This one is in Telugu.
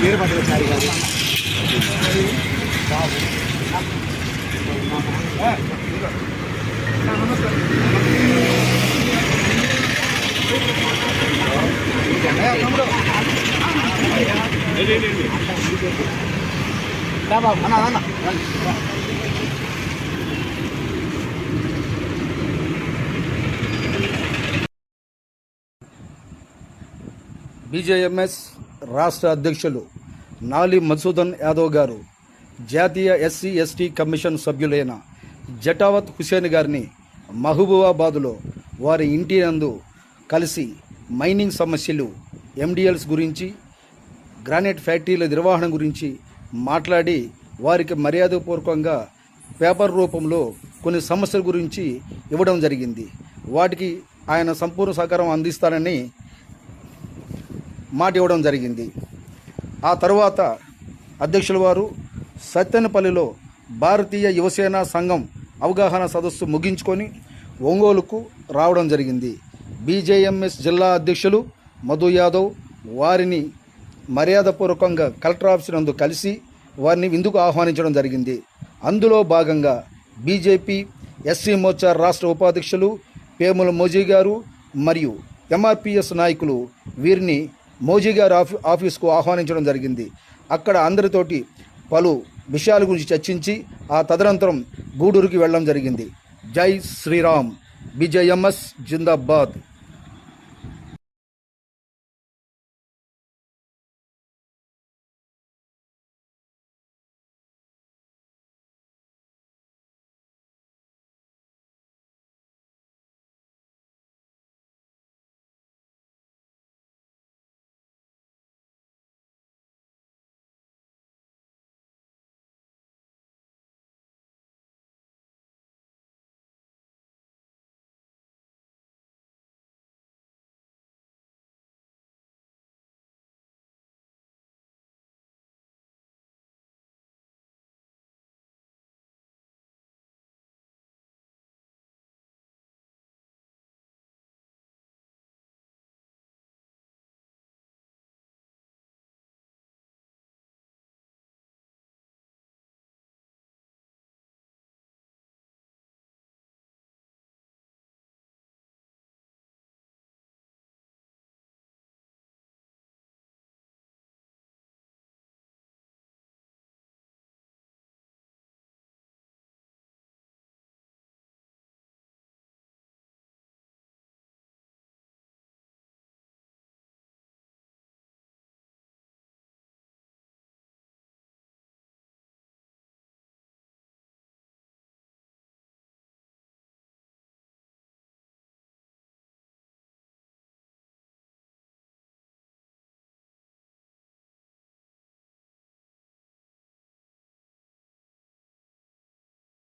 మీరు పట్టుకొచ్చారు బాబు అన్న అన్న. బీజేఎంఎస్ రాష్ట్ర అధ్యక్షులు నాలి మధుసూదన్ యాదవ్ గారు జాతీయ ఎస్సీ ఎస్టీ కమిషన్ సభ్యులైన జటావత్ హుసేన్ గారిని మహబూబాబాదులో వారి ఇంటి నందు కలిసి మైనింగ్ సమస్యలు ఎండిఎల్స్ గురించి గ్రానైట్ ఫ్యాక్టరీల నిర్వహణ గురించి మాట్లాడి వారికి మర్యాదపూర్వకంగా పేపర్ రూపంలో కొన్ని సమస్యల గురించి ఇవ్వడం జరిగింది. వాటికి ఆయన సంపూర్ణ సహకారం అందిస్తానని మాట ఇవ్వడం జరిగింది. ఆ తరువాత అధ్యక్షుల వారు సత్తెనపల్లిలో భారతీయ యువసేన సంఘం అవగాహన సదస్సు ముగించుకొని ఒంగోలుకు రావడం జరిగింది. బీజేఎంఎస్ జిల్లా అధ్యక్షులు మధు యాదవ్ వారిని మర్యాదపూర్వకంగా కలెక్టర్ ఆఫీస్ నందు కలిసి వారిని విందుకు ఆహ్వానించడం జరిగింది. అందులో భాగంగా బీజేపీ ఎస్సీ మోర్చా రాష్ట్ర ఉపాధ్యక్షులు పేముల మోజీ గారు మరియు ఎంఆర్పిఎస్ నాయకులు వీరిని మోజీ గారి ఆఫీ ఆఫీస్కు ఆహ్వానించడం జరిగింది. అక్కడ అందరితోటి పలు విషయాల గురించి చర్చించి ఆ తదనంతరం గూడూరుకి వెళ్ళడం జరిగింది. జై శ్రీరామ్. బీజేఎంఎస్ జిందాబాద్.